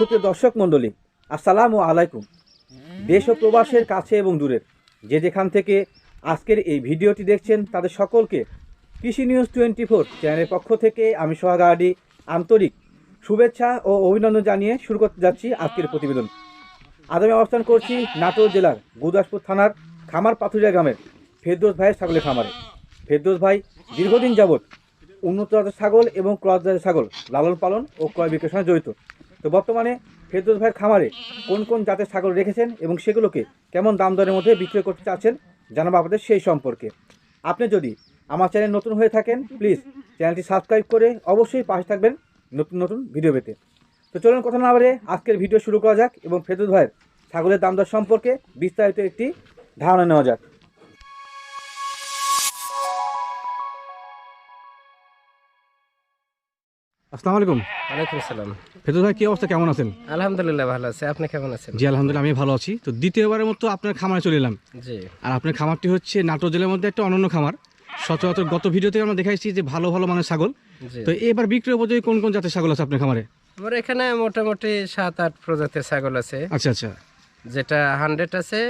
সুপ্রিয় দর্শক মণ্ডলী, আসসালামু আলাইকুম। দেশ ও প্রবাসের কাছে এবং দূরের, যে যেখান থেকে আজকের এই ভিডিওটি দেখছেন, তাদের সকলকে কৃষি নিউজ টোয়েন্টি ফোর চ্যানেলের পক্ষ থেকে আমি সোহাগাড়ি আন্তরিক শুভেচ্ছা ও অভিনন্দন জানিয়ে শুরু করতে যাচ্ছি আজকের প্রতিবেদন। আজ আমি অবস্থান করছি নাটোর জেলার গুরদাসপুর থানার খামার পাথুরিয়া গ্রামের ফেরদোস ভাইয়ের ছাগলের খামারে। ফেরদোস ভাই, দীর্ঘদিন যাবৎ উন্নত জাতের ছাগল এবং ক্রস জাতের ছাগল লালন পালন ও ক্রয় বিক্রয়ের সঙ্গে জড়িত। তো বর্তমানে ফেরদোস ভাইয়ের খামারে কোন কোন জাতের ছাগল রেখেছেন এবং সেগুলোকে কেমন দাম দরের মধ্যে বিক্রয় করতে চাচ্ছেন জানাব আপনাদের সেই সম্পর্কে। আপনি যদি আমার চ্যানেল নতুন হয়ে থাকেন প্লিজ চ্যানেলটি সাবস্ক্রাইব করে অবশ্যই পাশে থাকবেন নতুন নতুন ভিডিও পেতে। তো চলুন কথা না বাড়ে আজকের ভিডিও শুরু করা যাক এবং ফেরদোস ভাইয়ের ছাগলের দাম দর সম্পর্কে বিস্তারিত একটি ধারণা নেওয়া যাক। আসসালামু আলাইকুম। ওয়ালাইকুম সালাম ফেরদোস ভাই কি অবস্থা? কেমন আছেন? আলহামদুলিল্লাহ ভালো আছে। আপনি কেমন আছেন? জি আলহামদুলিল্লাহ আমি ভালো আছি। তো দ্বিতীয়বারের মতো আপনার খামারে চলে এলাম। জি। আর আপনার খামারটি হচ্ছে নাটোর জেলার মধ্যে একটা অনন্য খামার। সচরাচর গত ভিডিওতে আমরা দেখাইছি যে ভালো ভালো মানের ছাগল। তো এবার বিক্রি উপযোগী কোন কোন জাতের ছাগল আছে আপনার খামারে? আমার এখানে মোটামুটি সাত আট প্রজাতির ছাগল আছে। আচ্ছা আচ্ছা। যেটা হান্ড্রেড আছে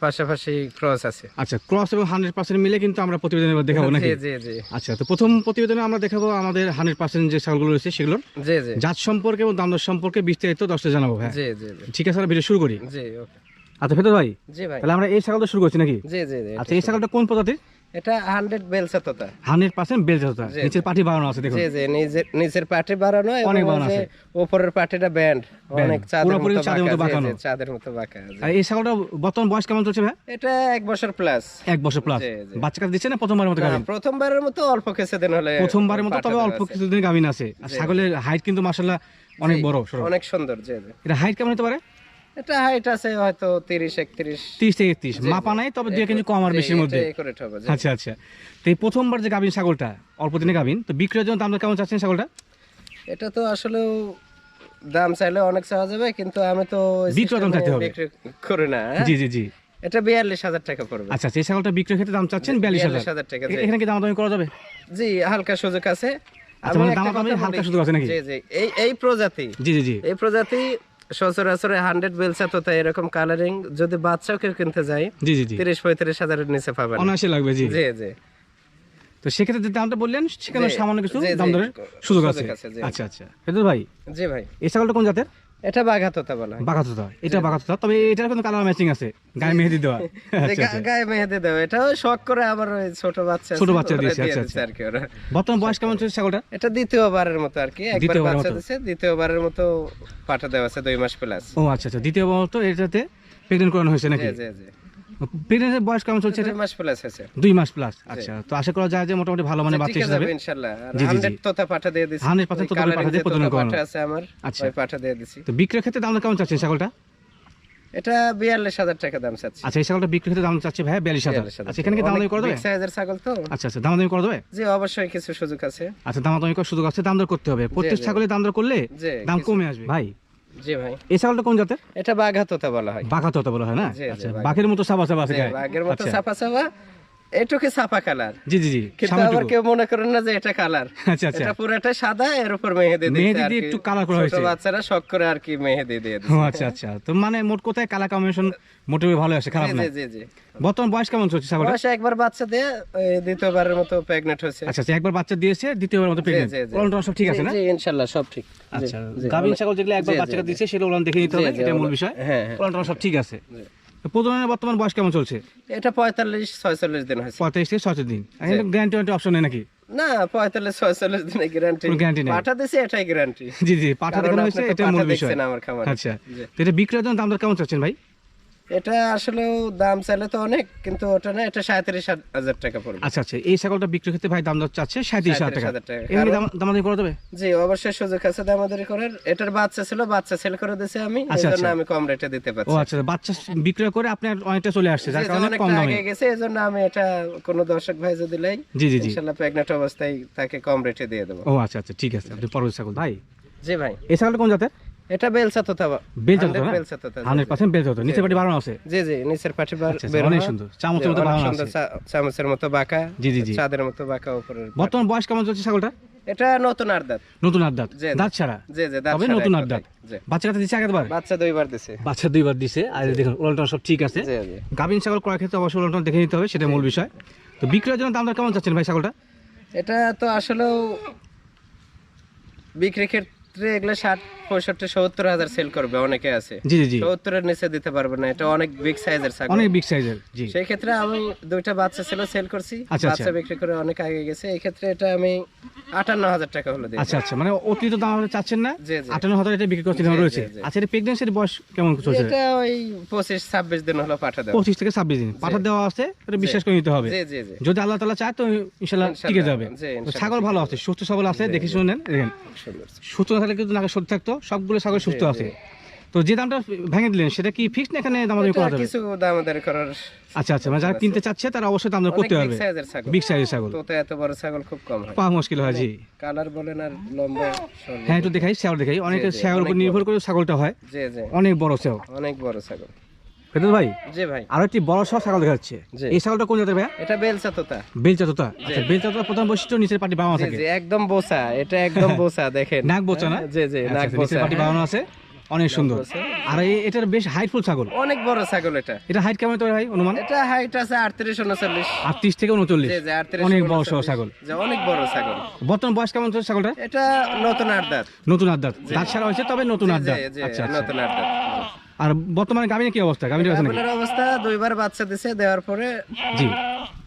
পাশাপাশি ক্রস আছে। আচ্ছা ক্রস এবং হান্ড্রেড পার্সেন্ট মিলে কিন্তু আমরা প্রতিবেদনে দেখাবো নাকি? জি জি। জি আচ্ছা তো প্রথম প্রতিবেদনে আমরা দেখাবো আমাদের হান্ড্রেড পার্সেন্ট যে ছাগলগুলো রয়েছে সেগুলোর। জি জি। জাত সম্পর্কে এবং দাম দর সম্পর্কে বিস্তারিত দশটা জানাব হ্যাঁ। জি জি জি। ঠিক আছে আমরা ভিডিও শুরু করি। জি ওকে। আচ্ছা ফেতর ভাই জি ভাই। তাহলে আমরা এই ছাগলটা শুরু করছি নাকি? জি জি জি আচ্ছা এই ছাগলটা কোন প্রজাতির? এটা হান্ড্রেড বেলসা তোতা। হান্ড্রেড পার্সেন্ট বেল জাতটা নিচের পাটি বাড়ানো আছে দেখুন। জি জি নিচের পাটি বাড়ানো অনেক বাড়ানো আছে। উপরের পাটিটা ব্যান্ড অনেক চাঁদের মতো চাঁদের মতো বাঁকা। জি, বাঁকানো। চাঁদের মতো বাঁকা জি। আর এই ছাগলটা বর্তমান বয়স কেমন চলছে ভাই? এটা এক বছর প্লাস এক বছর প্লাস। বাচ্চা কাছে দিচ্ছে না প্রথমবারের মতো গাভিন প্রথমবারের মতো অল্প কিছু দিন হলে প্রথমবারের মতো তবে অল্প। কিছুদিন গাভিন আছে। আর ছাগলের হাইট কিন্তু মাসাল্লাহ অনেক বড় অনেক সুন্দর জি। এটা হাইট কেমন হতে পারে? এটা হাইট আছে হয়তো তিরিশ একত্রিশ। তিরিশ থেকে একত্রিশ। মাপা নাই তবে দুই কম আর বেশির মধ্যে। আচ্ছা আচ্ছা। তো এই প্রথমবার যে গাভিন ছাগলটা অল্প দিনে গাভিন তো বিক্রয়ের জন্য দামটা কেমন চাচ্ছেন ছাগলটা? এটা তো আসলে দাম চাইলে অনেক চাওয়া যাবে কিন্তু আমি তো বিক্রয় দাম চাইতে হবে। করি না হ্যাঁ? জি জি জি। এটা বিয়াল্লিশ হাজার টাকা পড়বে। আচ্ছা আচ্ছা এই ছাগলটা বিক্রয় ক্ষেত্রে দাম চাচ্ছেন বিয়াল্লিশ হাজার? টাকা এখানে কি দাম দামি করা যাবে? জি হালকা সুযোগ আছে। আচ্ছা, মানে একটা দামাদামি কথা হালকা সুযোগ আছে নাকি? জি জি এই এই প্রজাতি জি জি জি। এই প্রজাতি সচরাচর হান্ড্রেড বেলসা তো তাই এরকম কালারিং যদি বাচ্চাও কেউ কিনতে যায় জি জি তিরিশ পঁয়ত্রিশ হাজারের নিচে পাবেন। অনায়াসে লাগবে জি জি। জি তো সেক্ষেত্রে যে দামটা বললেন সেখানে সামান্য কিছু দাম দরের সুযোগ আছে। আছে, আচ্ছা আচ্ছা। ফেদর ভাই জি ভাই। এই ছাগলটা কোন জাতের? এটা বাঘাততা বলা হয়। বাঘাততা এটা বাঘাততা। তবে এটার কোনো কালার ম্যাচিং আছে? গায়ে মেহেদি দেওয়া। আচ্ছা আচ্ছা। গায়ে মেহেদি দেবে এটাও শখ করে আবার ওই ছোট বাচ্চা ছোট বাচ্চা দিয়েছে, আচ্ছা, আর কি ওরা। বর্তমান বয়স কেমন চলছে ছাগলটা এটা দ্বিতীয়বারের মতো আর কি একবার বাচ্চা। দ্বিতীয়বারের মতো পাঠা দেওয়া আছে দুই মাস প্লাস ও আচ্ছা আচ্ছা। দ্বিতীয় তো এটাতে করানো হয়েছে নাকি? জি জি। বয়স কেমন চলছে দুই মাস প্লাস আছে। দুই মাস প্লাস আচ্ছা। তো আশা করা যায় যে মোটামুটি ভালো মানে বাচ্চা হিসেবে। ইনশাআল্লাহ। আর জি, জি, জি। 100 তোতা পাঠা দিয়ে দিছি। 100% তোতা পাঠা দিয়ে প্রজনন করানো। আছে আমার আচ্ছা। পাঠা দিয়ে দিছি। তো বিক্রয় ক্ষেত্রে দাম কেমন চাচ্ছেন ছাগলটা? এটা 42000 টাকা দাম চাচ্ছি। আচ্ছা এই ছাগলটা ক্ষেত্রে দাম চাচ্ছে ভাই বিয়াল্লিশ হাজার। আচ্ছা এখানে কি দাম দামি করে দেবে ছাগল তো। আচ্ছা আচ্ছা দাম দামি করে দেবে জি অবশ্যই কিছু সুযোগ আছে। আচ্ছা দাম দামি করার সুযোগ আছে দাম দর করতে হবে। প্রত্যেক ছাগলের দাম দর করলে দাম কমে আসবে। ভাই জি ভাই। এই ছাগলটা কোন জাতের? এটা বাঘা তোতা বলা হয়। বাঘা তোতা বলা হয় না? আচ্ছা বাঘের মতো সাবা সাবা আছে বাঘের মতো আচ্ছা। ছাপা ছাপা এটুকু ছাপা কালার জি জি জি কিন্তু আবার কেউ মনে করেন না যে এটা কালার আচ্ছা আচ্ছা। এটা পুরোটা সাদা এর উপর মেহেদি দিয়েছে মেহেদি দিয়ে একটু colour করা হয়েছে। বাচ্চারা শখ করে আর কি মেহেদি দিয়ে ও দিচ্ছে। আচ্ছা আচ্ছা। তো মানে মোট কোথায় কালার কম্বিনেশন ভালো আছে খারাপ না? জি জি জি। বর্তমান বয়স কেমন চলছে বয়সে একবার বাচ্চা দিয়ে দ্বিতীয়বারের মতো প্রেগনেন্ট হয়েছে। আচ্ছা আচ্ছা একবার বাচ্চা দিয়েছে দ্বিতীয়বার মতো। ওলান সব ঠিক আছে না? জি ইনশাআল্লাহ সব ঠিক। আচ্ছা ছাগল যেগুলো একবার জি। দিয়েছে সেগুলো ওলান দেখে নিতে হবে এটা মূল বিষয়। হ্যাঁ, হ্যাঁ। ওলান সব ঠিক আছে। প্রজননের বর্তমান বয়স কেমন চলছে? এটা পঁয়তাল্লিশ ছয়চল্লিশ দিন হয়েছে। পঁয়তাল্লিশ থেকে ছয়চল্লিশ দিন। গ্যারান্টি ওয়ারেন্টি অপশন নেই নাকি? না পঁয়তাল্লিশ ছয়চল্লিশ দিনের গ্যারান্টি গ্যারান্টি নেই। পাঠা দিয়েছে এটাই গ্যারান্টি জি জি পাঠা দেখানো হয়েছে এটা মূল বিষয়। আমার খামারে। আচ্ছা। এটা বিক্রয়ের জন্য দাম কেমন চাচ্ছেন ভাই? এটা আসলে দাম চাইলে তো অনেক কিন্তু ওটা না এটা সাঁত্রিশ হাজার টাকা পড়বে। আচ্ছা আচ্ছা এই ছাগলটা বিক্রির ক্ষেত্রে ভাই দাম চাচ্ছে সাঁত্রিশ হাজার টাকা। 37,000 টাকা। এমনি দাম দামাদামি করে দেবে জি অবশ্যই সুযোগ আছে দামাদারি করার। এটার বাচ্চা ছিল বাচ্চা সেল করে দিয়েছি আমি। আচ্ছা, জন্য আচ্ছা। আমি কম রেটে দিতে পারছি। ও আচ্ছা বাচ্চা বিক্রয় করে আপনি অনেকটা চলে আসছে যার কারণে কম দামে। আগে গেছে এই জন্য আমি এটা কোনো দর্শক ভাই যদি লাই জি জি ইনশাল্লাহ প্রেগনেন্ট অবস্থায় তাকে কম রেটে দিয়ে দেবো। ও আচ্ছা আচ্ছা ঠিক আছে আপনি পরবর্তী ছাগল ভাই। জি ভাই। এই ছাগলটা কোন জাতের? এটা বেলসা তোতা 100 তোতা বেলসা তোতা জি, হান্ড্রেড জি। পার্সেন্ট বেলচা হতো নিচে পাটি বাড়ানো আছে? জি জি নিচের পাটি বার আচ্ছা, অনেক সুন্দর। চামচের মতো সুন্দর, আছে। চামচের মতো বাঁকা জি, জি, জি। চাঁদের মতো বাঁকা উপরের বর্তমান বয়স কেমন চলছে ছাগলটা এটা নতুন আর দাঁত। নতুন আট দাঁত? ছাড়া? জি জি দাঁত তবে নতুন আট দাঁত। বাচ্চা কাছে দিচ্ছে আগের বার বাচ্চা দুইবার দিছে। বাচ্চা দুইবার দিছে। আর দেখুন উলটন সব ঠিক আছে। গাভিন ছাগল করার ক্ষেত্রে অবশ্যই উলটন দেখে নিতে হবে সেটা মূল বিষয়। তো বিক্রয়ের জন্য দামটা কেমন চাচ্ছেন ভাই ছাগলটা? এটা তো আসলেও বিক্রি ক্ষেত্রে এগুলো ষাট পঁয়ষট্টি সত্তর হাজার সেল করবে অনেকে আছে। জি জি সত্তরের নিচে দিতে পারবে না এটা অনেক বিগ সাইজের ছাগল। অনেক বিগ সাইজের জি। সেই ক্ষেত্রে আমি দুইটা বাচ্চা ছিল সেল করছি আচ্ছা, বাচ্চা বিক্রি করে অনেক আগে গেছে এই ক্ষেত্রে এটা আমি আটান্ন হাজার টাকা হলো আচ্ছা আচ্ছা মানে অতিরিক্ত দাম আপনি চাচ্ছেন না? জি জি। আটান্ন হাজার এটা বিক্রি করতে রয়েছে। জি, জি। আচ্ছা এটা প্রেগনেন্সির বয়স কেমন চলছে? এটা ওই পঁচিশ ছাব্বিশ দিন হলো পাঠা দেওয়া। পঁচিশ থেকে ছাব্বিশ দিন। পাঠা দেওয়া আছে এটা বিশ্বাস করে নিতে হবে। যদি আল্লাহ তালা চায় তো ইনশাল্লাহ টিকে যাবে। ছাগল ভালো আছে সুস্থ সবল আছে দেখে শুনেন নেন সুস্থ না থাকলে কিন্তু নাকে সত্যি থাকতো সবগুলো ছাগল সুস্থ আছে। তো যে দামটা ভেঙে দিলেন সেটা কি ফিক্স না এখানে দামাদামি করা যাবে? কিছু দামাদারি করার আচ্ছা আচ্ছা মানে যারা কিনতে চাচ্ছে তারা অবশ্যই দাম করতে পারবে। বিগ সাইজের ছাগল। তো এত বড় ছাগল খুব কম হয়। পাওয়া মুশকিল হয় জি। কালার বলেন আর লম্বা হ্যাঁ একটু দেখাই ছাগল দেখাই। অনেকে ছাগল উপর নির্ভর করে ছাগলটা হয়। জি জি। অনেক বড় ছাগল অনেক বড় ছাগল। ভাই জি ভাই। আরও একটি বড় সহ ছাগল দেখা যাচ্ছে। এই ছাগলটা কোন জাতের ভাইয়া? এটা বেলসা তোতা বেলচা তোতা আচ্ছা বেলচা তোতা প্রধান বৈশিষ্ট্য নিচের পাটি বামা থাকে। জি একদম বোসা। এটা একদম বোসা দেখেন। নাক বোচা না? জি জি আচ্ছা, নাক আচ্ছা, বোসা। পাটি বানানো আছে। অনেক সুন্দর। আর এটার বেশ হাইটফুল ছাগল। অনেক বড় ছাগল এটা। এটা হাইট কেমন তো ভাই অনুমান? এটা হাইট আছে আটত্রিশ উনচল্লিশ। আটত্রিশ থেকে উনচল্লিশ। জি জি আটত্রিশ অনেক বড় সহ ছাগল। যে অনেক বড় ছাগল। বর্তমান বয়স কেমন চলছে ছাগলটা এটা নতুন আড্ডাত নতুন আদাত দাঁত ছাড়া হয়েছে তবে নতুন জি আচ্ছা আচ্ছা। নতুন আড্ডাত আর বর্তমানে গাভিনে কি অবস্থা? গাভিনের কাছে নাকি? অবস্থা দুইবার বাচ্চা দিছে দেওয়ার পরে জি।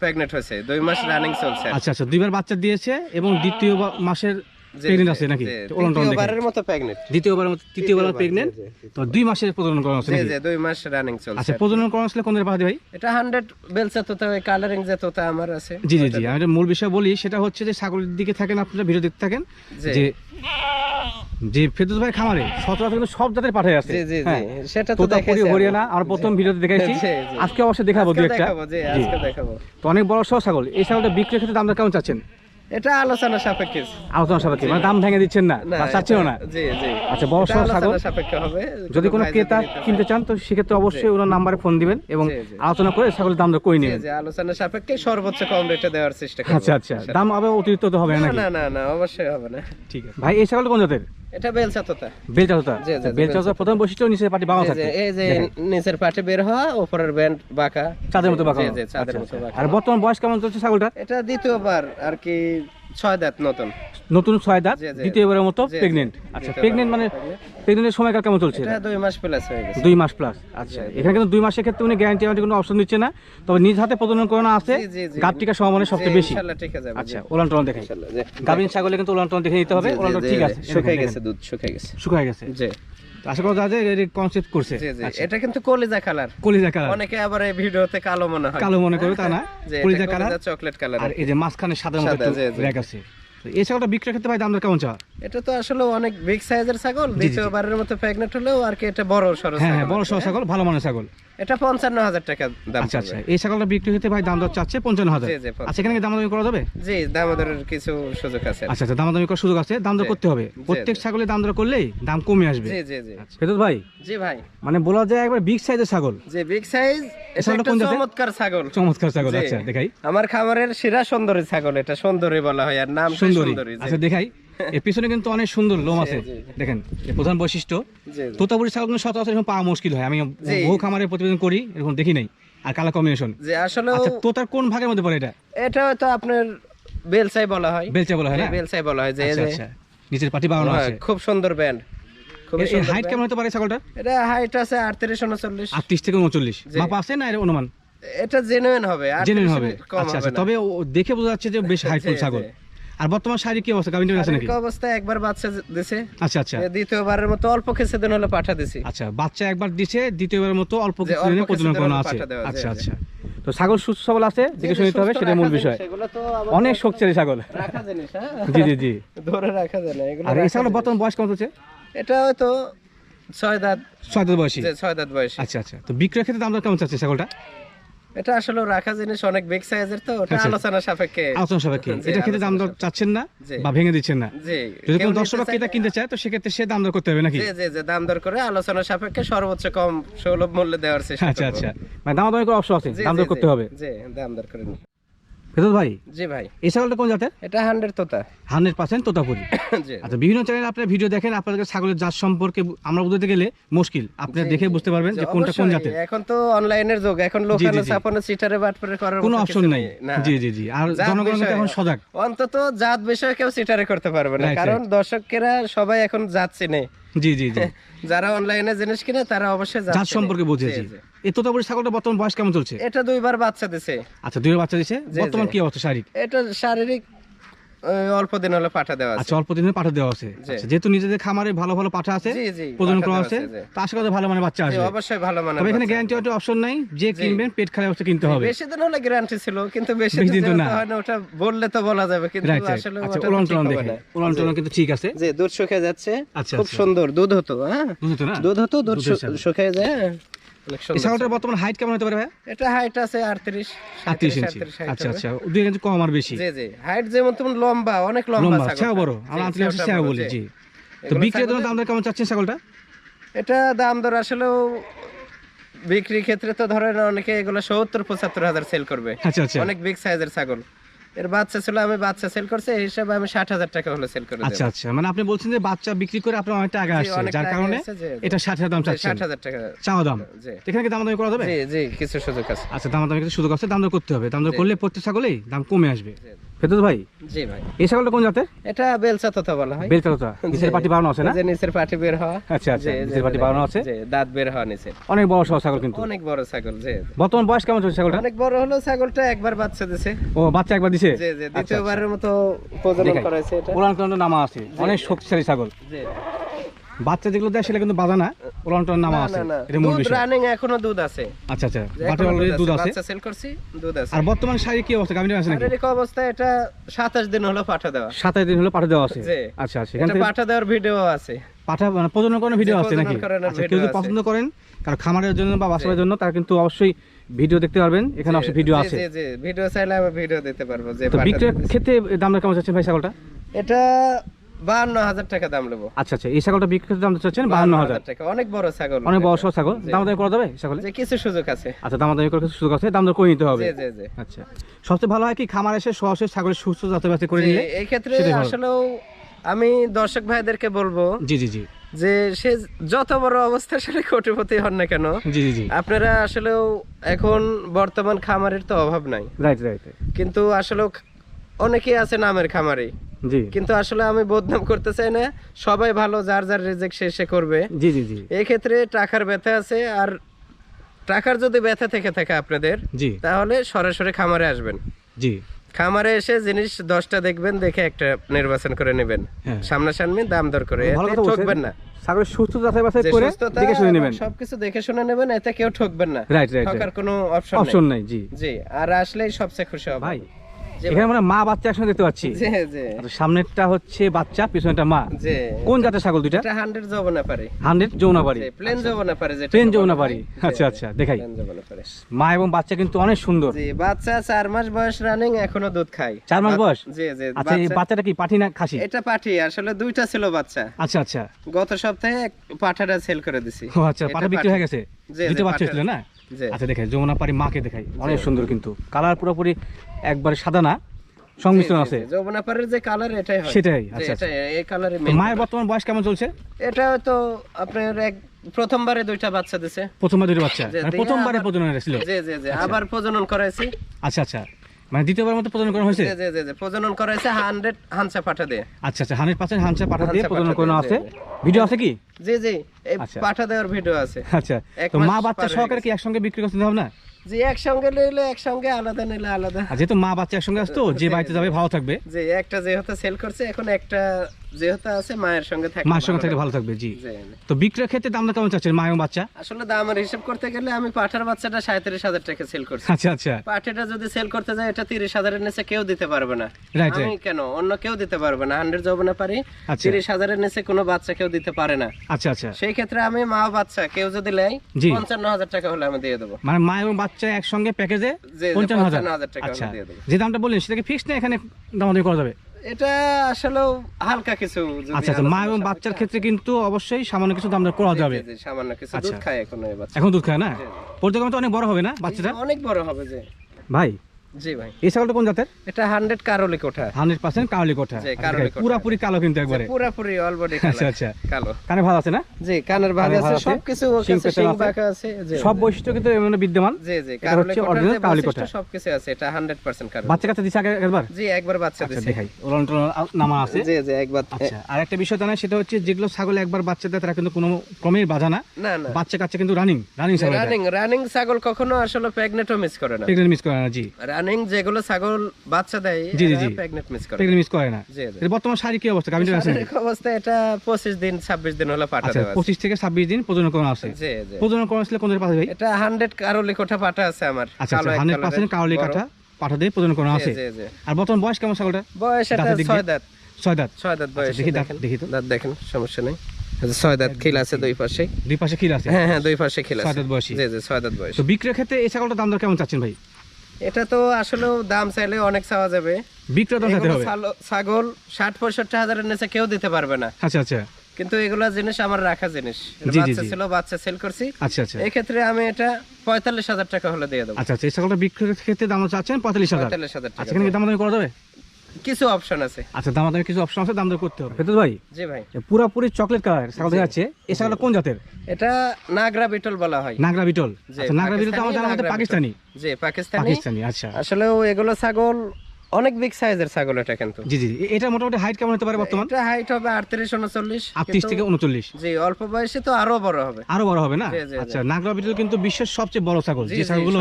প্রেগনেন্ট হয়েছে। দুই মাস রানিং চলছে। আচ্ছা আচ্ছা দুইবার বাচ্চা দিয়েছে এবং দ্বিতীয় মাসের প্রেগনেন্ট আছে নাকি? তো ওলন টলন। দ্বিতীয়বারের মতো প্রেগনেন্ট দ্বিতীয়বার মতো তৃতীয়বার প্রেগনেন্ট তো দুই মাসের প্রজনন করা আছে নাকি? জি দুই মাস রানিং চলছে আচ্ছা প্রজনন করা আসলে কোন ভাই? এটা বেলসা ওই কালারিং যে তোতা আমার আছে। জি জি জি আমি মূল বিষয় বলি সেটা হচ্ছে যে ছাগলের দিকে থাকেন আপনারা ভিডিও দেখতে থাকেন যে যে ফেরদৌস ভাই খামারে সচরাচর কিন্তু সব জাতের আছে। জি জি জি হ্যাঁ। সেটা তো হরিয়ানা আর প্রথম ভিডিওতে দেখাইছি। আজকে অবশ্যই দেখাবো দু আজকে একটা। দেখাবো জি। আজকে দেখাবো। তো অনেক বড় সহ ছাগল এই ছাগলটা বিক্রির ক্ষেত্রে দামটা কেমন চাচ্ছেন? এটা আলোচনা সাপেক্ষে। আলোচনা সাপেক্ষে মানে দাম ভেঙে দিচ্ছেন না চাচ্ছেও না। জি জি। আচ্ছা, বড় সড়ো ছাগল? সাপেক্ষে হবে যদি কোনো ক্রেতা নিতে কিনতে চান তো সেক্ষেত্রে অবশ্যই ওনার নাম্বারে ফোন দিবেন এবং। আলোচনা করে ছাগলের দাম করে নেবেন। জি আলোচনা সাপেক্ষে সর্বোচ্চ কম রেটে দেওয়ার চেষ্টা করব। আচ্ছা আচ্ছা দাম আবার অতিরিক্ত তো হবে না না না অবশ্যই হবে না। ঠিক আছে। ভাই এই ছাগলটা কোন জাতের? এটা বেলসা তোতা বেলচা তোতা জি, জি, আচ্ছা, জি, বেলচা তোতার প্রথম বৈশিষ্ট্য নিচের পাটি বামা এই যে থাকে। এই যে নিচের পাটে বের হওয়া উপরের ব্যান্ড বাঁকা। চাঁদের মতো বাঁকা জি জি চাঁদের আচ্ছা, মতো আচ্ছা। বাঁকা। আর বর্তমান বয়স কেমন চলছে ছাগলটা এটা দ্বিতীয়বার আর কি ছয় দাঁত নতুন। নতুন ছয় দাঁত জি, জি। দ্বিতীয়বারের মতো জি, জি। প্রেগনেন্ট আচ্ছা প্রেগনেন্ট মানে প্রেগনেন্টের সময়কাল কেমন চলছে এটা দুই মাস প্লাস হয়ে গেছে। দুই মাস প্লাস আচ্ছা এখানে কিন্তু দুই মাসের ক্ষেত্রে উনি গ্যারান্টি ওয়ারেন্টি কোনো অপশন দিচ্ছে না। তবে নিজ হাতে প্রজনন করানো আছে। সমানে সবচেয়ে বেশি। আচ্ছা ওলান টলান দেখাই। ইনশাআল্লাহ গাভিন ছাগলে কিন্তু ওলান টলান দেখে নিতে হবে। ওলান জি, টলান জি, ঠিক আছে। শুকাই গেছে দুধ শুকাই গেছে। শুকায় গেছে। জি। তো আশা করা যায় এর কনসেপ্ট করছে। আচ্ছা। এটা কিন্তু কলিজা কালার কলিজা কালার অনেকে আবার এই ভিডিওতে কালো মনে হয়। কালো মনে করে তা না? কলিজা কালার চকলেট কালার আর এই যে মাঝখানে সাদা মতো আছে। এই ছাগলটা বিক্রয় ক্ষেত্রে ভাই দাম কেমন চা এটা তো আসলে অনেক বিগ সাইজের ছাগল দ্বিতীয়বারের মতো প্রেগনেন্ট হলেও আর কি এটা বড় সরো হ্যাঁ বড় হ্যাঁ? ছাগল ভালো মানের ছাগল। এটা পঞ্চান্ন হাজার টাকা দাম আচ্ছা আচ্ছা এই ছাগলটা বিক্রি হতে ভাই দাম দর চাচ্ছে পঞ্চান্ন হাজার। জি, জি, আচ্ছা এখানে দামাদামি করা যাবে? জি দামোদরের কিছু সুযোগ আছে। আচ্ছা আচ্ছা দামাদামি করার সুযোগ আছে দাম দর করতে হবে। প্রত্যেক জি। ছাগলের দাম দর করলেই দাম কমে আসবে। জি জি জি। ফেরত ভাই? জি ভাই। মানে বলা যায় একবার বিগ সাইজের ছাগল। যে বিগ সাইজ এটা একটা চমৎকার ছাগল। চমৎকার ছাগল আচ্ছা দেখাই। আমার খামারের সেরা সুন্দরী ছাগল এটা সুন্দরী বলা হয় আর নাম সুন্দরী। আচ্ছা দেখাই। এর পিছনে কিন্তু অনেক সুন্দর লোম আছে। দেখেন প্রধান বৈশিষ্ট্য। তোতাপুরি ছাগল কিন্তু সচরাচর এরকম পাওয়া মুশকিল হয়। আমি বহু খামারে প্রতিবেদন করি এরকম দেখি নাই। আর কালার কম্বিনেশন যে আসলে আচ্ছা তোতার কোন ভাগের মধ্যে পড়ে এটা? এটা হয়তো আপনার বেলসাই বলা হয়। বেলচা বলা হয় না? বেলসাই বলা হয় যে আচ্ছা আচ্ছা। নিচের পাটি বানানো হ্যাঁ, আছে। খুব সুন্দর ব্যান্ড। হাইট কেমন হতে পারে ছাগলটা এটা হাইট আছে আটত্রিশ উনচল্লিশ। আটত্রিশ থেকে উনচল্লিশ। জি। মাপা আছে না এর অনুমান? এটা জেনুইন হবে জেনুইন হবে। আচ্ছা আচ্ছা তবে দেখে বোঝা যাচ্ছে যে বেশ হাইটফুল ছাগল। আর বর্তমান শারীরিক কি অবস্থা? নাকি? অবস্থায় একবার বাচ্চা দিছে। আচ্ছা আচ্ছা। দ্বিতীয়বারের মতো অল্প কিছুদিন হলো পাঠা দিছি। আচ্ছা বাচ্চা একবার দিছে দ্বিতীয়বারের মতো অল্প যে কিছু দিনে প্রজনন করানো আছে। আচ্ছা আচ্ছা। তো ছাগল সুস্থ সবল আছে? দেখে নিতে হবে সেটা মূল বিষয়। অনেক শক্তিশালী ছাগল। রাখা জিনিস হ্যাঁ। জি জি জি। ধরে রাখা যায় না এগুলো আর এই ছাগল বর্তমান বয়স কত হচ্ছে? এটা হয়তো ছয় দাঁত ছয় দাঁত বয়সী? ছয় দাঁত বয়সী। আচ্ছা আচ্ছা। তো বিক্রয় ক্ষেত্রে দাম কেমন চাচ্ছে ছাগলটা? এটা আসলে রাখা জিনিস অনেক বিগ সাইজের তো ওটা আচ্ছা। আলোচনা সাপেক্ষে। আলোচনা সাপেক্ষে। এটা কিন্তু দাম দর চাচ্ছেন না বা ভেঙে দিচ্ছেন না? জি। যদি কোনো দর্শক এটা কিনতে চায় তো সেক্ষেত্রে সে দাম দর করতে হবে নাকি? জি জি জি দাম দর করে আলোচনা সাপেক্ষে সর্বোচ্চ কম সুলভ মূল্যে দেওয়ার চেষ্টা আচ্ছা আচ্ছা। মানে দাম দর করে অপশন আছে দাম দর করতে হবে। জি দাম দর করে। ফেরত ভাই জি ভাই। এই ছাগলটা কোন জাতের? এটা হান্ড্রেড তোতা। Hundred percent Totapuri. আচ্ছা বিভিন্ন চ্যানেলে আপনারা ভিডিও দেখেন আপনাদের ছাগলের জাত সম্পর্কে আমরা বুঝতে গেলে মুশকিল। আপনারা দেখে বুঝতে পারবেন যে কোনটা কোন জাতের। এখন তো অনলাইনের যুগ। এখন লোকানো জি। ছাপানো চিটারে বাটপারে করার কোনো অপশন কিছু নাই। জি জি জি। আর জনগণ এখন সজাগ। অন্তত জাত বিষয়ে কেউ করতে পারবে না। কারণ দর্শকেরা সবাই এখন জাত চিনে। জি জি জি। যারা অনলাইনে জিনিস কিনে তারা অবশ্যই জাত সম্পর্কে বুঝে জি। এই তোতাপুরি ছাগলটা বর্তমান বয়স কেমন চলছে? এটা দুইবার বাচ্চা দিছে। আচ্ছা দুইবার বাচ্চা দিছে? বর্তমান কি অবস্থা শারীরিক? এটা শারীরিক অল্প দিন হলে পাঠা দেওয়া আছে। আচ্ছা অল্প দিনে পাঠা দেওয়া আছে। আচ্ছা যেহেতু নিজেদের খামারে ভালো ভালো পাঠা আছে প্রজনন পাঠা আছে তা আশা করি ভালো মানে বাচ্চা আসবে। অবশ্যই ভালো মানের তবে এখানে গ্যারান্টি একটা অপশন নাই যে কিনবেন পেট খারাপ অবস্থা কিনতে হবে। বেশি দিন হলে গ্যারান্টি ছিল কিন্তু বেশি দিন তো না। ওটা বললে তো বলা যাবে কিন্তু আসলে আচ্ছা ওটা উলান ঠিক টুলান হবে দেখে। না। উলান টুলান কিন্তু ঠিক আছে। জি দুধ শুকিয়ে যাচ্ছে খুব। সুন্দর। দুধ হতো হ্যাঁ। দুধ হতো দুধ শু- সাথে। শুকিয়ে যায়। এই ছাগলটার বর্তমান হাইট কেমন হতে পারে ভাই এটা হাইট আছে আটত্রিশ আটত্রিশ ইঞ্চি আচ্ছা আচ্ছা দুই ইঞ্চি কম আর বেশি। জি জি হাইট যেমন তেমন লম্বা অনেক লম্বা লম্বা ছাগলটা। ছাগল বড়। আমরা আন্তরিক ভাষায় ছাগল বলি জি। জি। তো এগুলো বিক্রির জন্য ছাগলের- দাম দর কেমন চাচ্ছেন ছাগলটা? এটা দাম দর বিক্রির ক্ষেত্রে তো ধরেন অনেকে এগুলো সত্তর পঁচাত্তর হাজার সেল করবে। আচ্ছা আচ্ছা। অনেক বিগ সাইজের ছাগল। এর বাচ্চা ছিল আমি বাচ্চা সেল করছি এই হিসাবে আমি ষাট হাজার টাকা হলে সেল করে আচ্ছা আচ্ছা মানে আপনি বলছেন যে বাচ্চা বিক্রি করে আপনার অনেকটা আগে আসছে যার কারণে এটা ষাট হাজার দাম ষাট হাজার টাকা চাওয়া দাম? এখানে কি দাম দামি করা যাবে? জি জি কিছু সুযোগ আছে। আচ্ছা দাম দামি কিছু সুযোগ আছে দাম দর করতে হবে। দাম দর করলে প্রত্যেক ছাগলেই দাম কমে আসবে। ফেরদৌস ভাই? জি ভাই। এই ছাগলটা কোন জাতের? এটা বেলচা তথা বলা হয়। নিচের পাটি আছে না? যে নিচের পাটি বের হওয়া। আচ্ছা আচ্ছা। নিচের পাটি আছে। জি, দাঁত বের হওয়া নিচের। অনেক বড় সহ ছাগল কিন্তু। অনেক বড় ছাগল জি জি। বর্তমান বয়স কেমন চলছে ছাগলটা? অনেক বড় হলো ছাগলটা একবার বাচ্চা দিছে। ও বাচ্চা একবার দিছে? জি জি আচ্ছা, দ্বিতীয়বারের মতো প্রজনন। এটা। নামা আছে। অনেক শক্তিশালী ছাগল। জি। বাচ্চা যেগুলো দেয় সেটা কিন্তু বাজা না উলান টন নামা আছে। এটা মূল দুধ বিষয়। রানিং এখনও দুধ আছে। আচ্ছা আচ্ছা। বাটের এখনও অলরেডি দুধ আছে। বাচ্চা সেল করছি দুধ আছে। আর বর্তমান শারীরিক কি অবস্থা? গাভিনী আছে নাকি? শারীরিক অবস্থা? এটা সাতাশ দিন হলো পাঠা দেওয়া। সাতাশ দিন হলো পাঠা দেওয়া আছে? আচ্ছা আচ্ছা। এখান পাঠা দেওয়ার ভিডিও আছে। পাঠা মানে প্রজনন করার ভিডিও আছে নাকি? আচ্ছা কেউ যদি পছন্দ করেন কারণ খামারের জন্য বা বাসার জন্য তারা কিন্তু অবশ্যই ভিডিও দেখতে পারবেন। এখানে অবশ্যই ভিডিও আছে। জি জি। ভিডিও চাইলে আমি ভিডিও দিতে পারব যে পাঠা দিতেছি। ক্ষেত্রে দামটা কেমন চাচ্ছেন ভাই ছাগলটা? এটা বাহান্ন হাজার টাকা দাম নেব। আচ্ছা আচ্ছা এই ছাগলটা বিক্রির দাম চাচ্ছেন বাহান্ন হাজার। টাকা অনেক বড় ছাগল। অনেক বড় ছাগল। দাম দামি করা যাবে ছাগলে? কিছু সুযোগ আছে। আচ্ছা দাম দামি করে সুযোগ আছে দাম দর করে নিতে হবে। জি জি জি। আচ্ছা সবচেয়ে ভালো হয় কি খামার এসে সরাসরি ছাগলের সুস্থ যাতে করে নিলে? এই ক্ষেত্রে আসলেও আমি দর্শক ভাইদেরকে বলব জি জি জি। যে সে যত বড় অবস্থার সাথে কোটিপতি হন না কেন জি আপনারা আসলেও এখন বর্তমান খামারের তো অভাব নাই। রাইট রাইট কিন্তু আসলেও খ- অনেকেই আছে নামের খামারে। জি। কিন্তু আসলে আমি বদনাম করতে চাই না সবাই ভালো যার যার রেজেক সে সে করবে। জি জি জি। এই ক্ষেত্রে টাকার ব্যথা আছে আর টাকার যদি ব্যথা থেকে থাকে আপনাদের জি। তাহলে সরাসরি খামারে আসবেন। জি। খামারে এসে জিনিস দশটা দেখবেন দেখে একটা নির্বাচন করে নেবেন। হ্যাঁ। সামনাসামনি দাম দর করে। ঠকবেন না। ছাগলের সুস্থ যাচাই বাছাই করে দেখে শুনে নেবেন। সবকিছু দেখে শুনে নেবেন এতে কেউ ঠকবেন না। রাইট রাইট ঠকার কোনো অপশন অপশন নাই জি। জি আর আসলেই সবচেয়ে খুশি হব। ভাই এখানে মানে মা বাচ্চা একসঙ্গে দেখতে পাচ্ছি। আচ্ছা, সামনেরটা হচ্ছে বাচ্চা পিছনেরটা মা। কোন জাতের ছাগল দুইটা? হান্ড্রেড পারে হান্ড্রেড প্লেন পারে প্লেন যৌনাবাড়ি আচ্ছা। আচ্ছা দেখাই। মা এবং বাচ্চা কিন্তু অনেক সুন্দর। বাচ্চা চার মাস বয়স রানিং এখনও দুধ খায়। চার মাস বয়স? জি জি আচ্ছা এই বাচ্চাটা কি পাঠি না খাসি? এটা পাঠি আসলে দুইটা ছিল বাচ্চা। আচ্ছা আচ্ছা। গত সপ্তাহে পাঠাটা সেল করে দিছি। ও আচ্ছা পাঠা বিক্রি হয়ে গেছে? দুটো বাচ্চা ছিল না? আচ্ছা দেখাই যমুনা পাড়ি মাকে দেখাই অনেক সুন্দর কিন্তু। কালার পুরোপুরি একবার সাদা না সংমিশ্রণ আছে। যমুনা পাড়ের যে কালার এটাই হয়। সেটাই, আচ্ছা, এটাই, এই কালারে মায়ের বর্তমান বয়স কেমন চলছে? এটা তো আপনার এক প্রথমবারে দুইটা বাচ্চা দিছে। প্রথমবার দুইটা বাচ্চা? মানে প্রথমবারে প্রজনন ছিল জি জি জি আবার প্রজনন করাইছি। আচ্ছা আচ্ছা। মানে দ্বিতীয়বার মতো প্রজনন করা হয়েছে? জি জি জি প্রজনন করা হয়েছে 100 হানসা পাঠা দিয়ে। আচ্ছা আচ্ছা হান্ড্রেড পার্সেন্ট হানসা পাঠা দিয়ে প্রজনন করা আছে। ভিডিও আছে কি? জি জি এই আচ্ছা। পাঠা দেওয়ার ভিডিও আছে। আচ্ছা তো মা বাচ্চা সহকারে কি একসঙ্গে বিক্রি করতে হবে না? জি একসঙ্গে নিলে একসঙ্গে আলাদা নিলে আলাদা। যেহেতু মা বাচ্চা একসঙ্গে আসতো যে জি, বাড়িতে যাবে ভালো থাকবে। যে একটা যেহেতু সেল করছে এখন একটা যেহেতু আছে মায়ের সঙ্গে থাকে মায়ের সঙ্গে থাকলে ভালো থাকবে জি। জি। তো বিক্রয়ের ক্ষেত্রে দামটা কেমন চাচ্ছেন মা বাচ্চা? আসলে দামের হিসাব করতে গেলে আমি পাঠার বাচ্চাটা সাঁত্রিশ হাজার টাকা সেল করছি। আচ্ছা আচ্ছা। পাঠিটা যদি সেল করতে যায় এটা তিরিশ হাজারের নিচে কেউ দিতে পারবে না। আমি কেন? অন্য কেউ দিতে পারবে না। হান্ড্রেড যৌবনে পারি আচ্ছা। তিরিশ হাজারের নিচে কোনো বাচ্চা কেউ দিতে পারে না। আচ্ছা আচ্ছা। সেই ক্ষেত্রে আমি মা বাচ্চা কেউ যদি নেয় জি। পঞ্চান্ন হাজার টাকা হলে আমি দিয়ে দেবো। মানে মা এবং বাচ্চা একসঙ্গে প্যাকেজে পঞ্চান্ন হাজার। টাকা দিয়ে দেবো। যে দামটা বললেন সেটা কি ফিক্সড না এখানে দামাদামি করা যাবে? এটা আসলে হালকা কিছু আচ্ছা আচ্ছা মা এবং বাচ্চার ক্ষেত্রে কিন্তু অবশ্যই সামান্য কিছু দাম করা যাবে। সামান্য কিছু আচ্ছা। দুধ খায় এখন এখন দুধ খায় না? জি, জি। তো অনেক বড় হবে না বাচ্চাটা? অনেক বড় হবে যে। ভাই জি ভাই। এই ছাগলটা কোন জাতের? এটা হান্ড্রেড কারোলি কোঠা। হান্ড্রেড পার্সেন্ট কাউলি কোঠা। জি, কাউলি কোঠা। পুরাপুরি কালো কিন্তু একবারে। পুরাপুরি অলবডি আচ্ছা আচ্ছা। কালো। কানে ভালো আছে না? জি কানের ভাগ আছে আছে, সবকিছু ওর শিং কাছে পেছন শিং আছে। বাঁকা আছে। জি সব বৈশিষ্ট্য কিন্তু এর বিদ্যমান। জি জি এটা কারোলি হচ্ছে কোঠার original যে কাউলি বৈশিষ্ট্য কোঠা। সবকিছু আছে এটা 100% কারোলি। বাচ্চা কাচ্চা দিছে আগে একবার? জি একবার বাচ্চা আচ্ছা দেখাই। ওলান নামা আছে? জি জি একবার। আচ্ছা আর একটা বিষয় জানা সেটা হচ্ছে যেগুলো ছাগল একবার বাচ্চা দেয় তারা কিন্তু কোনো ক্রমেই বাধা না। না না। বাচ্চা কাচ্চা কিন্তু রানিং রানিং ছাগল রানিং রানিং ছাগল কখনো আসলে মিস করে না। প্রেগনেন্ট মিস করে না জি। রানিং যেগুলো ছাগল বাচ্চা দেয় জি, জি। মিস করে। প্রেগনেন্ট মিস করে না। এর বর্তমান শাড়ি কি অবস্থা? আছে অবস্থায় এটা 25 দিন 26 দিন হলো পাঠা আচ্ছা আছে। পঁচিশ থেকে ছাব্বিশ দিন প্রজনন করা আছে। জি জি। প্রজনন করা আসলে কোন ভাই? এটা 100 কারোলি কোঠা পাঠা আছে আমার আচ্ছা কালো আচ্ছা কাউলি বড়। কাঠা পাঠা দিয়ে প্রজনন করা আছে। আর বর্তমান বয়স কেমন ছাগলটা বয়স এটা দাঁতের দিক দিয়ে? ছয় দাঁত। ছয় দাঁত। ছয় দাঁত বয়স দেখি দাঁত দেখি তো। দাঁত দেখেন সমস্যা নেই। ছয় দাঁত খিল আছে দুই পাশে। দুই পাশে খিল আছে? হ্যাঁ হ্যাঁ দুই পাশে খিল ছয় দাঁত বয়সী। জি জি ছয় দাঁত বয়স। তো বিক্রয়ের ক্ষেত্রে এই ছাগলটার দাম দর কেমন চাচ্ছেন ভাই? এটা তো আসলে দাম চাইলে অনেক চাওয়া যাবে। দাম চাইতে হবে। ছাগল ষাট পঁয়ষট্টি হাজারের নিচে কেউ দিতে পারবে না। আচ্ছা আচ্ছা। কিন্তু এগুলা জিনিস আমার রাখা জিনিস। বাচ্চা। ছিল বাচ্চা সেল করছি। আচ্ছা আচ্ছা। এই ক্ষেত্রে আমি এটা পঁয়তাল্লিশ হাজার টাকা হলে দিয়ে দেব। আচ্ছা আচ্ছা এই ছাগলটা বিক্রয়ের ক্ষেত্রে দাম চাচ্ছেন পঁয়তাল্লিশ হাজার। পঁয়তাল্লিশ হাজার টাকা। আচ্ছা এখানে দাম দামাদামি করা যাবে? কিছু অপশন আছে। আচ্ছা দামাদামি কিছু অপশন আছে দাম দর করতে হবে। ভাই জি ভাই। পুরাপুরি চকলেট কালার ছাগল দেখা যাচ্ছে এই ছাগলটা কোন জাতের? এটা নাগরা বিটল বলা হয়। নাগরা বিটল। আচ্ছা নাগরা বিটল তো মতে নাগরা পাকিস্তানি। জি পাকিস্তানি। পাকিস্তানি আচ্ছা। আসলে এগুলো ছাগল অনেক বিগ সাইজের ছাগল এটা কিন্তু। জি জি এটা মোটামুটি হাইট কেমন হতে পারে বর্তমান? এটা হাইট হবে আটত্রিশ উনচল্লিশ আটত্রিশ থেকে উনচল্লিশ। জি অল্প বয়সে তো আরও বড় হবে। আরও বড় হবে না। আচ্ছা নাগরা বিটল কিন্তু বিশ্বের সবচেয়ে বড় ছাগল। যে ছাগলগুলো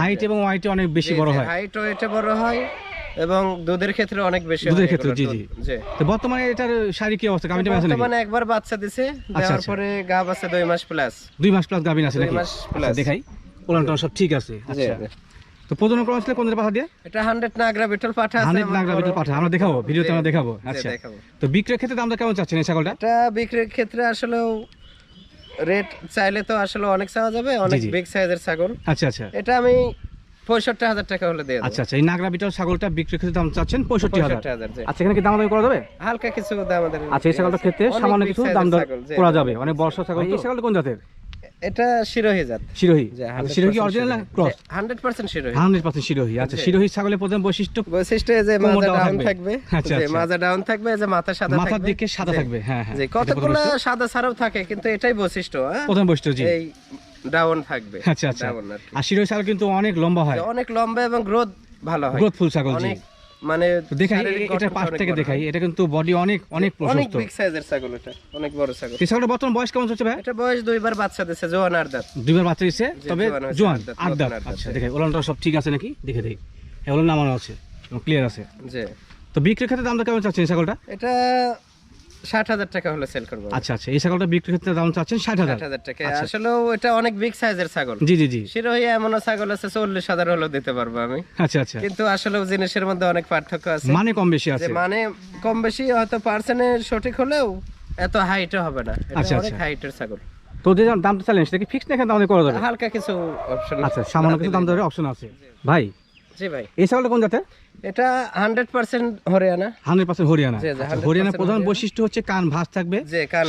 হাইট এবং ওয়াইটে অনেক বেশি বড় হয়। হাইট ওয়েটে বড় হয়। এবং দুধের ক্ষেত্রে অনেক বেশি দুধের ক্ষেত্রে, জি, জি। তো বর্তমানে এটার শাড়ি কি অবস্থা? গাভিটা আছে বর্তমানে একবার বাচ্চা দিছে দেওয়ার আচ্ছা। পরে গাব আছে দুই মাস প্লাস দুই মাস প্লাস গাভিন আছে নাকি? মাস আচ্ছা, plus। দেখাই। ওলান সব ঠিক আছে। আচ্ছা। তো প্রজনন ক্রম আসলে কোন পাঠা দিয়ে? এটা হান্ড্রেড নাগরা বিটল পাঠা আছে হান্ড্রেড আমার নাগরা বিটল পাঠা। আমরা দেখাবো ভিডিওতে আমরা দেখাবো। আচ্ছা। তো বিক্রয়ের ক্ষেত্রে দামটা কেমন চাচ্ছেন এই ছাগলটা? এটা বিক্রির ক্ষেত্রে আসলে রেট চাইলে তো আসলে অনেক চাওয়া যাবে অনেক। বিগ সাইজের ছাগল। আচ্ছা আচ্ছা। এটা আমি পঁয়ষট্টি হাজার টাকা হলে আচ্ছা আচ্ছা এই নাগরা বিটল ছাগলটা বিক্রির ক্ষেত্রে দাম চাচ্ছেন পঁয়ষট্টি হাজার। আচ্ছা এখানে কি দামাদামি করা যাবে? হালকা কিছু দাম আচ্ছা এই ছাগলটার ক্ষেত্রে সামান্য কিছু দাম করা যাবে অনেক বড় ছাগল এই ছাগলটা কোন জাতের? এটা শিরোহী জাত। শিরোহী। আচ্ছা, শিরোহী অরিজিনাল না cross hundred percent Sirohi. Hundred percent Sirohi. আচ্ছা শিরোহী ছাগলের প্রধান বৈশিষ্ট্য বৈশিষ্ট্য যে মাজা ডাউন থাকবে। থাকবে। আচ্ছা, যে। মাজা ডাউন থাকবে যে মাথা সাদা মাথার দিকে সাদা থাকবে হ্যাঁ হ্যাঁ। কতগুলো সাদা ছাড়াও থাকে কিন্তু এটাই বৈশিষ্ট্য হ্যাঁ? প্রথম বৈশিষ্ট্য জি। এই ডাউন থাকবে আচ্ছা আচ্ছা। ডাউন আর। ছাগল কিন্তু অনেক লম্বা হয়। অনেক লম্বা এবং গ্রোথ ভালো হয়। গ্রোথফুল ছাগল জি। অনেক মানে দেখাই এটা পাশ থেকে দেখাই। এটা কিন্তু বডি অনেক অনেক অনেক বিগ সাইজের ছাগল এটা অনেক বড় ছাগল। এই ছাগলটা বর্তমান বয়স কেমন চলছে ভাই? এটা বয়স দুইবার বাচ্চা দিছে জোয়ান আর দাঁত। দুইবার বাচ্চা দিচ্ছে জি, তবে জোয়ান আট দাঁত, আচ্ছা জি। দেখে ওলানটা সব ঠিক আছে নাকি? দেখে দেখি। এগুলো নামানো আছে ক্লিয়ার আছে। জি। তো বিক্রির ক্ষেত্রে দামটা কেমন চাচ্ছেন ছাগলটা? এটা ষাট হাজার টাকা হলে সেল করব আচ্ছা আচ্ছা এই ছাগলটা বিক্রির ক্ষেত্রে দাম চাচ্ছেন ষাট হাজার। হাজার টাকা। আচ্ছা। আসলে এটা অনেক বিগ সাইজের ছাগল। জি জি জি। শিরোহী এমনও ছাগল আছে চল্লিশ হাজার হলেও দিতে পারব আমি। আচ্ছা আচ্ছা। কিন্তু আসলে জিনিসের মধ্যে অনেক পার্থক্য আছে। মানে কম বেশি আছে। মানে কম বেশি হয়তো পার্সেন্টের সঠিক হলেও এত হাইটও হবে না। আচ্ছা, অনেক আচ্ছা। হাইটের ছাগল। তো যে সেটা কি ফিক্স না দাম করা যাবে? হালকা কিছু অপশন আচ্ছা সামান্য কিছু দাম দরের অপশন আছে। ভাই জি ভাই। এই ছাগলটা কোন জাতের? এটা hundred percent Haryana. Hundred percent Haryana. জি, জি, আচ্ছা, 100% হরিয়ানার প্রধান বৈশিষ্ট্য হচ্ছে কান ভাঁজ থাকবে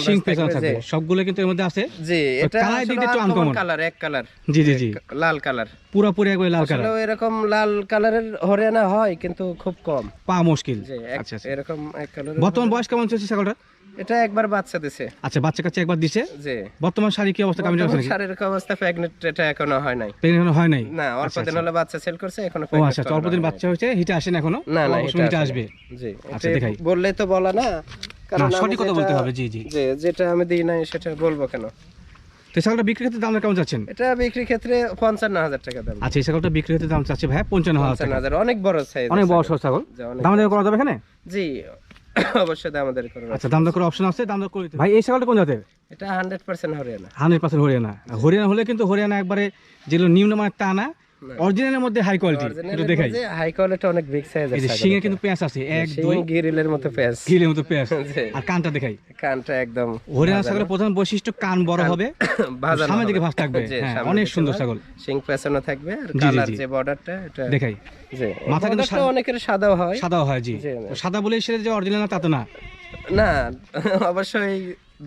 সিং পেছনে থাকবে, সবগুলো কিন্তু এর মধ্যে আছে। জি এটা একটু। কালার এক কালার জি জি জি। লাল কালার পুরোপুরি একবার লাল কালার এরকম লাল কালারের হরিয়ানা হয় কিন্তু খুব কম। পা মুশকিল। আচ্ছা আচ্ছা। এরকম এক কালার বর্তমান বয়স কেমন চলছে ছাগলটা এটা একবার বাচ্চা দিছে। আচ্ছা বাচ্চা কাছে একবার দিছে? যে বর্তমান শাড়ি কি অবস্থা কামিটা আছে শারীরিক অবস্থা প্রেগনেন্ট এটা এখনও হয় নাই। এখনও হয় নাই? না অল্প দিন হলে বাচ্চা সেল করছে এখনও ও আচ্ছা অল্প দিন বাচ্চা হয়েছে আসেন এখনও? না না অবশ্যই আসবে। জি আচ্ছা, দেখাই। বললেই তো বলা না আমি সঠিক কথা বলতে হবে জি জি। যেটা আমি দিই নাই সেটা বলব কেন? তো ছাগলটা বিক্রি ক্ষেত্রে দাম কেমন চাচ্ছেন? এটা বিক্রি ক্ষেত্রে পঞ্চান্ন হাজার টাকা দাম। আচ্ছা এই ছাগলটা বিক্রি ক্ষেত্রে দাম চাচ্ছে ভাই পঞ্চান্ন হাজার অনেক বড় সাইজ অনেক বড় সড় ছাগল। যে দাম করা যাবে এখানে? জি অবশ্যই দাম করে আচ্ছা দাম অপশন আছে? দাম করে ভাই এই ছাগলটা কোন জাতের? এটা hundred percent Haryana. Hundred percent Haryana. Haryana হলে কিন্তু হরিয়ানা একবারে যেগুলো নিম্নমানের তা না না। অরিজিনালের মধ্যে হাই কোয়ালিটি একটু দেখাই। হাই কোয়ালিটি অনেক বিগ এই যে শিঙে কিন্তু আছে এক দুই গিরিলের মতো কিলের মতো আর কানটা দেখাই। কানটা একদম হরিয়ানা ছাগলের প্রধান বৈশিষ্ট্য কান বড় হবে। সামনের দিকে ভাঁজ থাকবে। হ্যাঁ, অনেক সুন্দর ছাগল। শিং পেছনে থাকবে আর কালার যে বর্ডারটা এটা দেখাই। মাথা কিন্তু অনেকের সাদাও হয়। সাদাও হয় জি। জি। সাদা বলে সেটা যে অরিজিনাল তা তো না। না অবশ্যই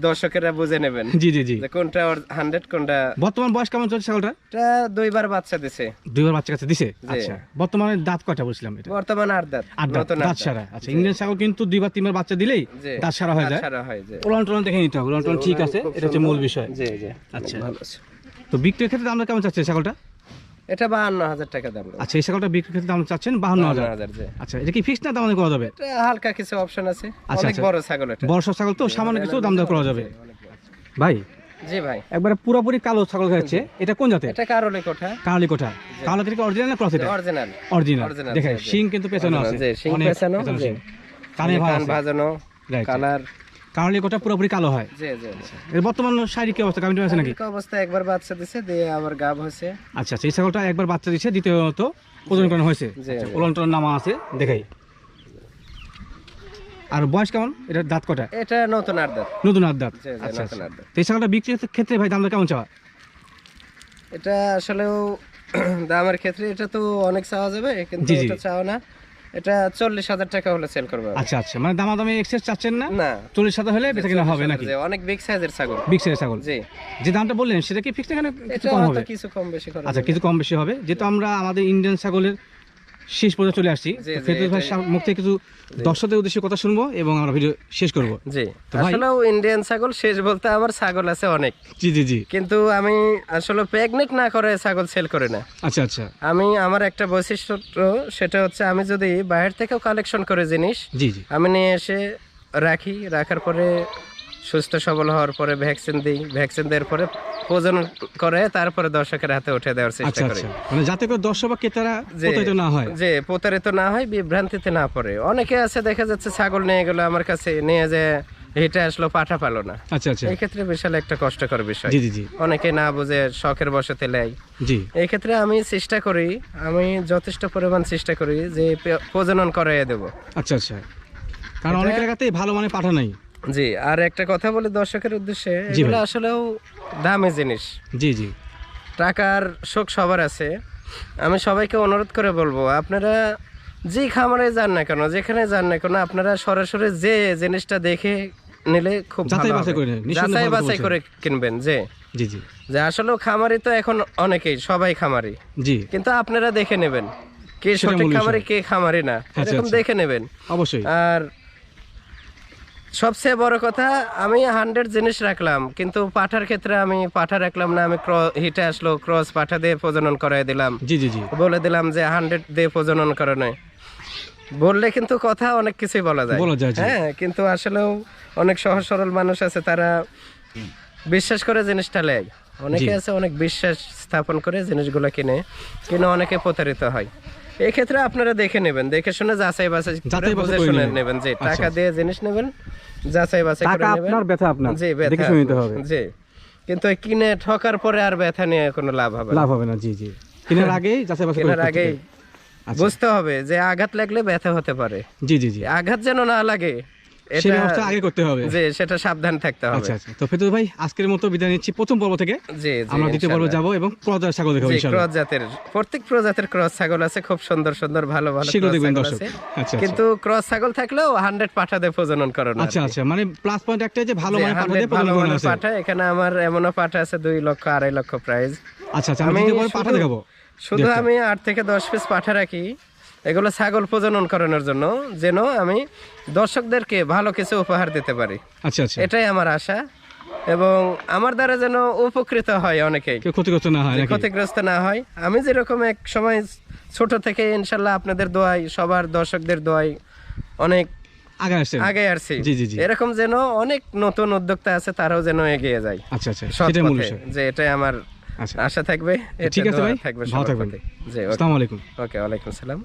দর্শকেরা বুঝে নেবেন। জি জি জি। কোনটা হান্ড্রেড কোনটা বর্তমান বয়স কেমন চলছে ছাগলটা? এটা দুইবার বাচ্চা দিছে। দুইবার বাচ্চা কাছে দিছে? আচ্ছা বর্তমানে দাঁত কয়টা বলছিলাম এটা? বর্তমান আট দাঁত আট দাঁত দাঁত। সারা। আচ্ছা ইংরেজ ছাগল কিন্তু দুইবার তিনবার বাচ্চা দিলেই দাঁত সারা হয়ে যায়। সারা হয় যে উলান টুলান দেখে নিতে হবে উলান টুলান ঠিক আছে? এটা হচ্ছে মূল বিষয়। জি জি। আচ্ছা। ভালো আছে। তো বিক্রির ক্ষেত্রে দামটা কেমন চাচ্ছে ছাগলটা? এটা বাহান্ন হাজার টাকা দাম আচ্ছা এই ছাগলটা বিক্রির ক্ষেত্রে দাম চাচ্ছেন? বাহান্ন বাহান্ন হাজার হাজার আচ্ছা এটা কি ফিক্স না দাম করা যাবে? হালকা কিছু অপশন আছে। অনেক। বড় ছাগল এটা। বড় ছাগল তো সামান্য কিছু দাম দর করা যাবে। ভাই জি ভাই। একবারে পুরোপুরি কালো ছাগল খাচ্ছে এটা কোন জাতের? এটা কারলে কোঠা। অরিজিনাল না ক্রস এটা? Original original. শিং কিন্তু পেছনে আছে। জি, শিং পেছনে। কানে ভাজানো কালার কারণ কোটা পুরোপুরি কালো হয়। জি জি এর বর্তমান শারীরিক অবস্থা কামিটি আছে নাকি? অবস্থা একবার বাচ্চা দিছে দিয়ে আবার গাব হয়েছে। আচ্ছা আচ্ছা এই ছাগলটা একবার বাচ্চা দিচ্ছে দ্বিতীয়ত ওজন করানো হয়েছে? জি। ওলনটন নামা আছে দেখাই। আর বয়স কেমন? এটা দাঁত কটা? এটা নতুন আর দাঁত। নতুন আট দাঁত? আচ্ছা নতুন আচ্ছা। আট দাঁত। এই ছাগলটা বিক্রির ক্ষেত্রে ভাই দামটা কেমন চাওয়া? এটা আসলেও দামের ক্ষেত্রে এটা তো অনেক চাওয়া যাবে কিন্তু। এটা চাওয়া না। এটা চল্লিশ হাজার টাকা হলে সেল করবে আচ্ছা আচ্ছা মানে দামাদামি এক্সেস চাচ্ছেন না? না। চল্লিশ হাজার হলে বেচা কিনা হবে নাকি? অনেক বিগ সাইজের ছাগল। বিগ সাইজের ছাগল। জি। যে দামটা বললেন সেটা কি ফিক্সড এখানে কিছু কম হবে? কিছু কম বেশি করা আচ্ছা কিছু কম বেশি হবে। যেহেতু আমরা আমাদের ইন্ডিয়ান ছাগলের শেষ পর্যন্ত চলে আসছি। ফেরদৌস ভাই মুখ থেকে কিছু দর্শকদের উদ্দেশ্যে কথা শুনব এবং আমরা ভিডিও শেষ করব। জি আসলেও ইন্ডিয়ান ছাগল শেষ বলতে আমার ছাগল আছে অনেক। জি জি জি। কিন্তু আমি আসলে প্রেগনেন্ট না করে ছাগল সেল করে না। আচ্ছা আচ্ছা। আমি আমার একটা বৈশিষ্ট্য সেটা হচ্ছে আমি যদি বাইরে থেকেও কালেকশন করে জিনিস জি জি। আমি নিয়ে এসে রাখি রাখার পরে সুস্থ সবল হওয়ার পরে ভ্যাকসিন দিই ভ্যাকসিন দেওয়ার পরে প্রজনন করে তারপরে দর্শকের হাতে উঠে দেওয়ার চেষ্টা আচ্ছা করি। আচ্ছা। মানে যাতে করে দর্শক বা ক্রেতারা প্রতারিত না হয়। যে প্রতারিত না হয় বিভ্রান্তিতে না পড়ে। অনেকে আছে দেখা যাচ্ছে ছাগল নিয়ে গেলো আমার কাছে নিয়ে যে হেঁটে আসলো পাঠা পালো না। আচ্ছা আচ্ছা। এই ক্ষেত্রে বিশাল একটা কষ্টকর বিষয়। জি জি জি। অনেকে না বুঝে শখের বসতে লেয়। জি। এই ক্ষেত্রে আমি চেষ্টা করি আমি যথেষ্ট পরিমাণ চেষ্টা করি যে প্রজনন করাইয়ে দেবো। আচ্ছা আচ্ছা। কারণ অনেক জায়গাতেই ভালো মানে পাঠা নাই। জি আর একটা কথা বলি দর্শকের উদ্দেশ্যে এগুলো। আসলেও দামি জিনিস। জি জি। টাকার শোক সবার আছে। আমি সবাইকে অনুরোধ করে বলব আপনারা যে খামারে যান না কেন যেখানে যান না কেন আপনারা সরাসরি যে জিনিসটা দেখে নিলে খুব যাচাই বাছাই। করে যাচাই বাছাই করে কিনবেন যে জি জি। যে আসলেও খামারি তো এখন অনেকেই সবাই খামারি। জি। কিন্তু আপনারা দেখে নেবেন কে সঠিক খামারি কে খামারি না আচ্ছা, এরকম আচ্ছা। দেখে নেবেন। অবশ্যই। আর সবচেয়ে বড় কথা আমি হান্ড্রেড জিনিস রাখলাম কিন্তু পাঠার ক্ষেত্রে আমি পাঠা রাখলাম না আমি হিটে আসলো ক্রস পাঠা দিয়ে প্রজনন করাই দিলাম। জি জি জি। বলে দিলাম যে হান্ড্রেড দিয়ে প্রজনন করানো বললে কিন্তু কথা অনেক কিছুই বলা যায়। বলা যায়, হ্যাঁ কিন্তু আসলেও অনেক সহজ সরল মানুষ আছে তারা বিশ্বাস করে জিনিসটা নেয়। অনেকে আছে অনেক বিশ্বাস স্থাপন করে জিনিসগুলো কিনে কিনে অনেকে প্রতারিত হয়। এই ক্ষেত্রে আপনারা দেখে নেবেন দেখে শুনে যাচাই বাছাই বুঝে শুনে নেবেন। যে আচ্ছা, টাকা আচ্ছা। দিয়ে জিনিস নেবেন যাচাই বাছাই করে নেবেন। আপনার ব্যথা আপনার। জি দেখে শুনতে হবে। জি কিন্তু কিনে ঠকার পরে আর ব্যথা নিয়ে কোনো লাভ হবে না। লাভ হবে না জি জি। কিনার আগেই যাচাই বাছাই কিনার কেনার আগেই আচ্ছা। বুঝতে হবে যে আঘাত লাগলে ব্যথা হতে পারে। জি জি জি। আঘাত যেন না লাগে ব্যবস্থা আগে করতে হবে। যে সেটা সাবধান থাকতে হবে। আচ্ছা আচ্ছা। তো ফেতুল ভাই আজকের মতো বিদায় নিচ্ছি। প্রথম পর্ব থেকে জি জি আমরা দ্বিতীয় পর্বে। যাব এবং ছাগল দেখাবো ইনশাআল্লাহ ক্রস জাতের প্রত্যেক প্রজাতের ক্রস ছাগল আছে খুব সুন্দর সুন্দর ভালো ভালো সেগুলো দেখবেন ছাগল দর্শক। আছে। আচ্ছা কিন্তু ক্রস ছাগল থাকলেও হান্ড্রেড পাঠা দিয়ে প্রজনন করানো আচ্ছা আচ্ছা মানে প্লাস পয়েন্ট একটাই যে ভালো মানে পাঠা দিয়ে প্রজনন মানের আছে। পাঠা এখানে আমার এমনও পাঠা আছে দুই লক্ষ আড়াই লক্ষ প্রাইস আচ্ছা আচ্ছা আমি দ্বিতীয় পর্বে পাঠা দেখাবো। শুধু আমি আট থেকে দশ পিস পাঠা রাখি। এগুলো ছাগল প্রজনন করানোর জন্য যেন আমি দর্শকদেরকে ভালো কিছু উপহার দিতে পারি। আচ্ছা আচ্ছা। এটাই আমার আশা। এবং আমার দ্বারা যেন উপকৃত হয় অনেকেই। ক্ষতিগ্রস্ত না হয় ক্ষতিগ্রস্ত না হয়। আমি যেরকম এক সময় ছোট থেকে ইনশাল্লাহ আপনাদের দোয়াই সবার দর্শকদের দোয়াই অনেক আগে আসছেন। আগে আসছি। জি, জি, জি। এরকম যেন অনেক নতুন উদ্যোক্তা আছে তারাও যেন এগিয়ে যায়। আচ্ছা আচ্ছা। সেটাই মূল যে এটাই আমার আচ্ছা। আশা থাকবে ঠিক আছে ভাই, থাকবে ভালো থাকবেন। জি আসসালামু আলাইকুম। ওকে ওয়ালাইকুম সালাম